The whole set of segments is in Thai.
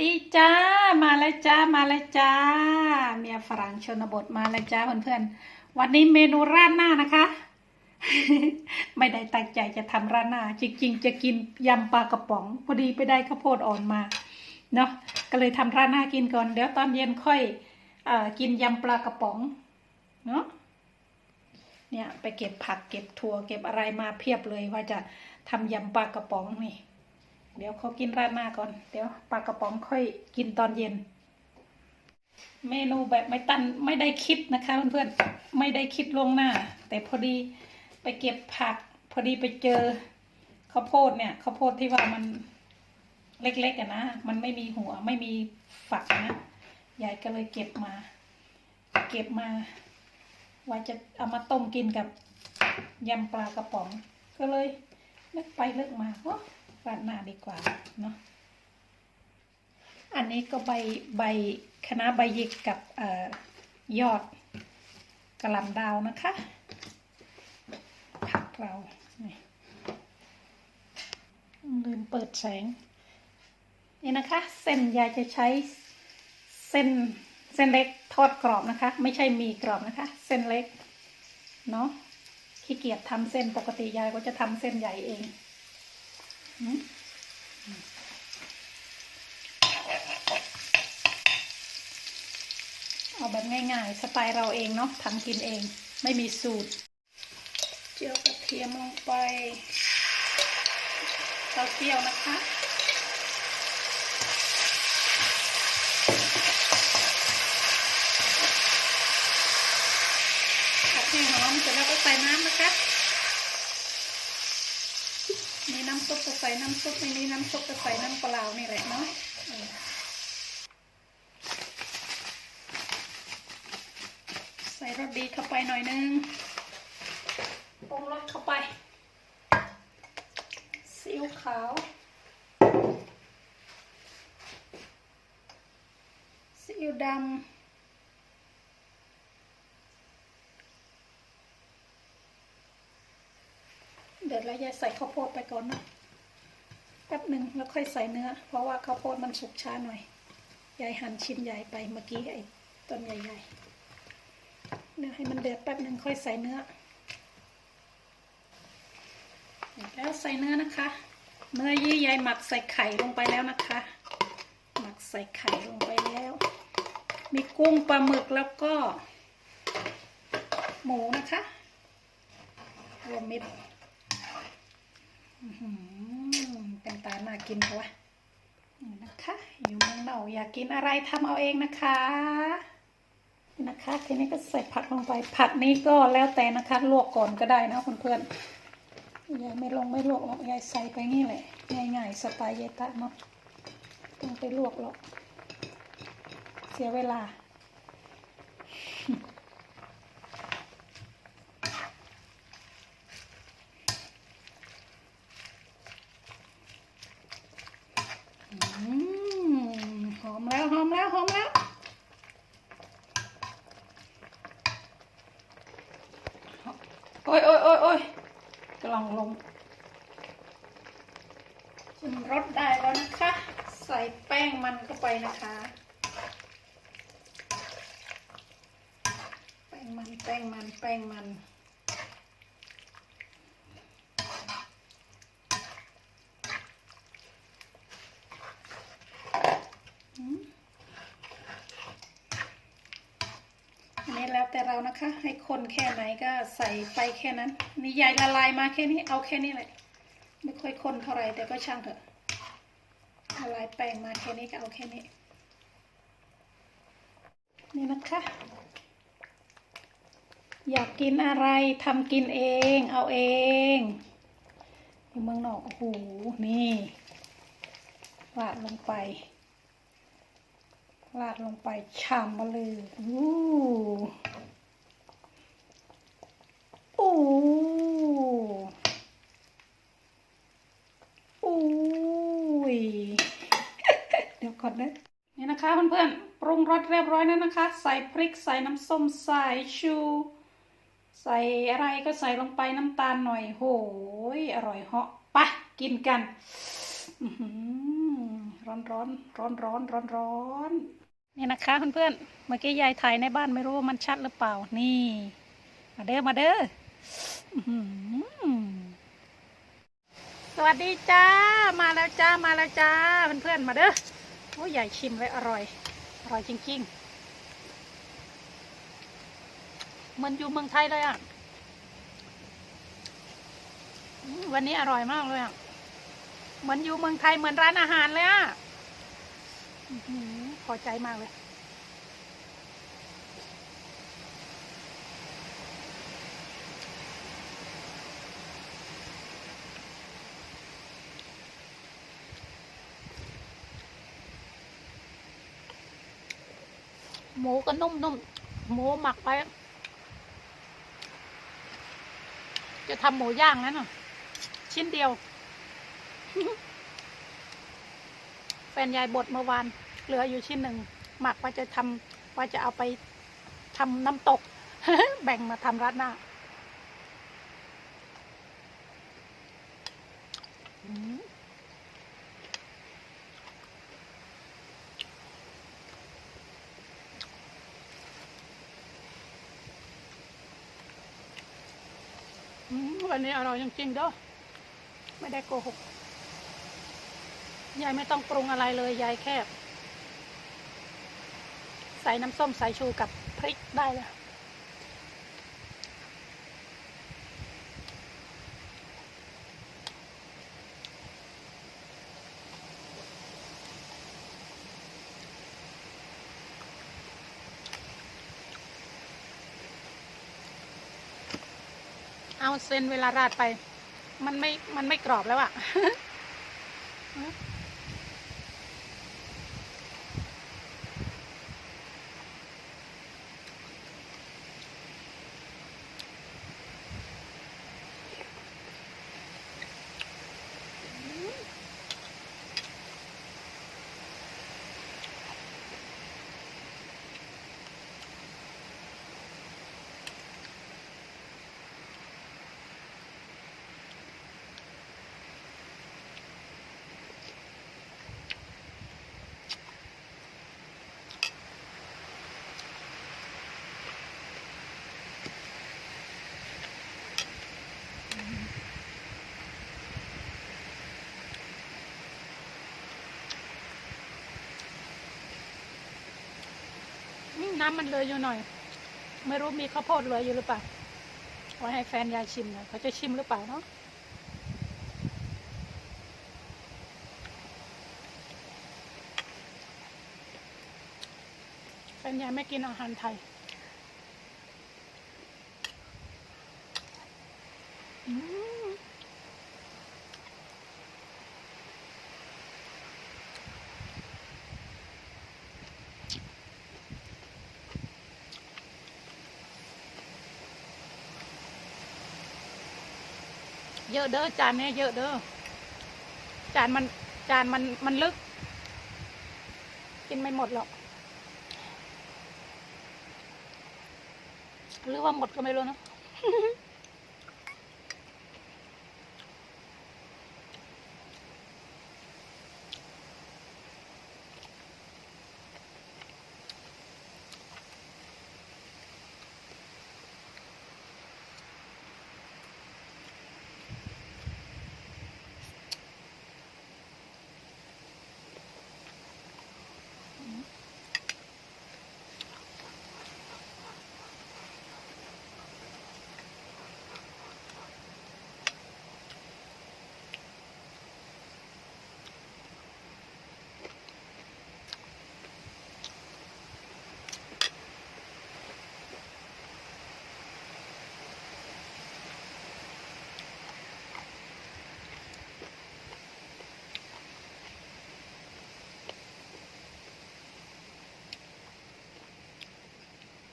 ดีจ้า มาแล้วจ้า มาแล้วจ้า เมียฝรั่งชนบทมาแล้วจ้าเพื่อนๆ วันนี้เมนูราดหน้านะคะ ไม่ได้ตั้งใจจะทำราดหน้า จริง ๆ จะกินยำปลากระป๋อง พอดีไปได้ข้าวโพดอ่อนมา เนาะ ก็เลยทำราดหน้ากินก่อน เดี๋ยวตอนเย็นค่อยอกินยำปลากระป๋อง เนาะ เนี่ยไปเก็บผักเก็บถั่วเก็บอะไรมาเพียบเลยว่าจะทำยำปลากระป๋องนี่ เดี๋ยวเขากินราดหน้าก่อน เดี๋ยวปลากระป๋องค่อยกินตอนเย็น เมนูแบบไม่ตันไม่ได้คิดนะคะเพื่อนๆไม่ได้คิดล่วงหน้า แต่พอดีไปเก็บผัก พอดีไปเจอข้าวโพดเนี่ยข้าวโพดที่ว่ามันเล็กๆอะนะมันไม่มีหัวไม่มีฝักนะยายก็เลยเก็บมา เก็บมา ว่าจะเอามาต้มกินกับยำปลากระป๋อง ก็เลยนึกไปนึกมาโอ้รา ดหน้าดีกว่าเนาะอันนี้ก็ใบใบคณะใบหยิกกับออยอดกระหลำดาวนะคะผักเราลืมเปิดแสง นี่นะคะ เส้นยายจะใช้เส้นเส้นเล็กทอดกรอบนะคะ ไม่ใช่มีกรอบนะคะ เส้นเล็กเนาะขี้เกียจทำเส้นปกติยายก็จะทำเส้นใหญ่เอง เอาแบบง่ายๆ สไตล์เราเองเนาะทำกินเอง ไม่มีสูตร เจียวกระเทียมลงไปเต้าเจี้ยวนะคะผัดให้หอมเสร็จแล้วก็ใส่น้ำนะคะ มีน้ำซุปก็ใส่น้ำซุปไม่มีน้ำซุปก็ใส่น้ำเปล่านี่แหละเนาะใส่รสดีเข้าไปหน่อยนึงปรุงรสเข้าไปซีอิ๊วขาวซีอิ๊วดำ เดี๋ยาจะใส่ข้าวโพดไปก่อนนะแป๊บหนึ่งแล้วค่อยใส่เนื้อ เพราะว่าข้าวโพดมันสุกช้าหน่อยยายหั่นชิ้นใหญ่ไปเมื่อกี้ไอ้ต้นใหญ่ๆเดี๋ยวให้มันเดือดแป๊บหนึ่งค่อยใส่เนื้อแล้วใส่เนื้อนะคะ เนื้อยี่ยายหมักใส่ไข่ลงไปแล้วนะคะ หมักใส่ไข่ลงไปแล้ว มีกุ้งปลาหมึกแล้วก็ หมูนะคะรวมมิตร เป็นตาน่ากินปะวะนะคะอยู่เมืองนอกอยากกินอะไรทำเอาเองนะคะนะคะทีนี้ก็ใส่ผักลงไป ผักนี้ก็แล้วแต่นะคะ ลวกก่อนก็ได้นะเพื่อนๆยายไม่ลงไม่ลวกหรอกยายใส่ไปงี้แหละง่ายๆสไตล์ยายตะเนาะต้องไปลวกหรอกเสียเวลา หอมแล้วหอมแล้วหอมแล้วโอ้ยโอ้ยโอ้ยโอ้ยกล่องลงชิมรสได้แล้วนะคะ ใส่แป้งมันเข้าไปนะคะ แป้งมันแป้งมันแป้งมันอัน นี้แล้วนะคะ ให้คนแค่ไหนก็ใส่ไปแค่นั้นนี่ยายละลายมาแค่นี้เอาแค่นี้แหละ ไม่ค่อยคนเท่าไหร่แต่ก็ช่างเถอะละลายแป้งมาแค่นี้ก็เอาแค่นี้ นี่นะคะ อยากกินอะไรทำกินเอง เอาเองอยู่เมืองนอกโอ้โหนี่ราดลงไปราดลงไปฉ่ำมาเลยอู้อู้อู้ย เดี๋ยวก่อนี่นะคะเพื่อนๆปรุงรสเรียบร้อยแล้วนะคะ ใส่พริกใส่น้ำส้มใส่ชู ใส่อะไรก็ใส่ลงไปน้ำตาลหน่อยโหยอร่อยเหาะไปะกินกันร้อนร้อนร้อนร้อนร้อนร้อนนี่นะคะเพื่อนๆเมื่อกี้ยายถ่ายในบ้านไม่รู้ว่ามันชัดหรือเปล่านี่ มาเด้อมาเด้ออื้อหือสวัสดีจ้ามาแล้วจ้ามาแล้วจ้าเพื่อนๆมาเด้อ โอ้ยใหญ่ชิมไว้อร่อย อร่อยจริงๆเหมันอยู่เมืองไทยเลยอะ วันนี้อร่อยมากเลยอะ เหมือนอยู่เมืองไทยเหมือนร้านอาหารเลยอะพอใจมากเลย หมูก็นุ่มๆ หมูหมักไป จะทำหมูย่างแล้วเนาะชิ้นเดียว แฟนยายบดเมื่อวาน เหลืออยู่ชิ้นหนึ่ง หมักว่าจะทำว่าจะเอาไปทำน้ำตก แบ่งมาทำราดหน้า วันนี้อร่อยจริงๆเด้อไม่ได้โกหกยายไม่ต้องปรุงอะไรเลยยายแค่ ใส่น้ำส้มสายชูกับพริกได้เลย เอาเส้นเวลาราดไป มันไม่มันไม่กรอบแล้วอะ่ะ มันเลยอยู่หน่อย ไม่รู้มีข้าวโพดเหลืออยู่หรือเปล่าไว้ให้แฟนยายชิมหน่อยเขาจะชิมหรือเปล่าเนาะแฟนยายไม่กินอาหารไทยอืม เยอะเด้อจานเนี้ยเยอะเด้อจานมันจานมันมันลึก กินไม่หมดหรอกหรือว่าหมดก็ไม่รู้นะ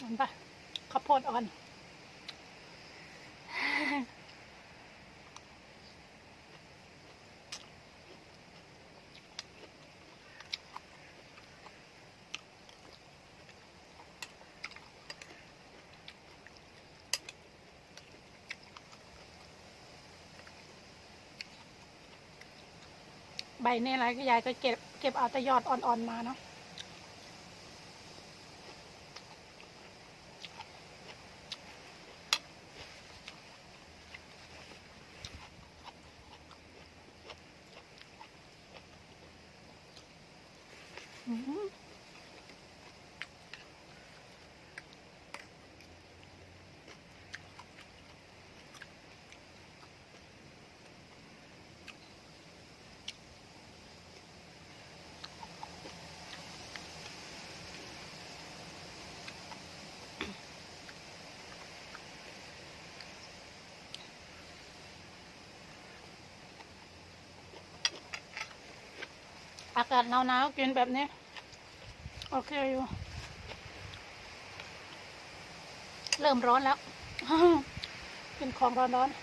เห็นปะ ข้าวโพดอ่อนใบเนี่ยอะไรก็ยายก็เก็บเก็บเอาแต่ยอดอ่อนๆมาเนาะอืม อากาศหนาวๆกินแบบนี้ โอเคอยู่ เริ่มร้อนแล้ว กินของร้อนๆ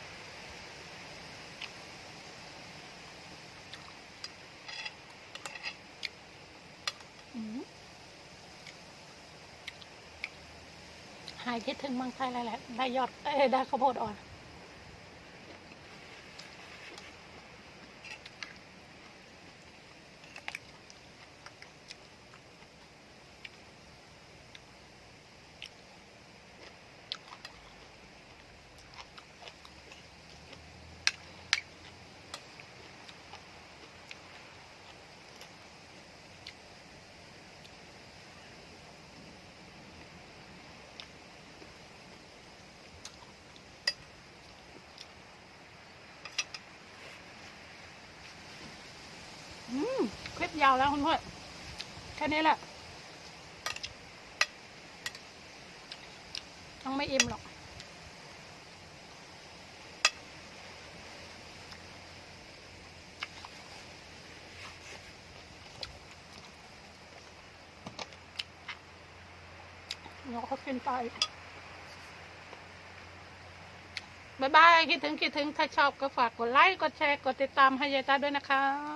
อืมหายคิดถึงเมืองไทยเลยแหละได้ยอดเอ้ได้ข้าวโพดอ่อน อืมคลิป ยาวแล้วคุณพ่อแค่นี้แหละต้องไม่อิ่มหรอกเดี๋ยวเกินไปบายบาย คิดถึง คิดถึง ถ้าชอบก็ฝากกดไลค์ กดแชร์ กดติดตามให้ยายตาด้วยนะคะ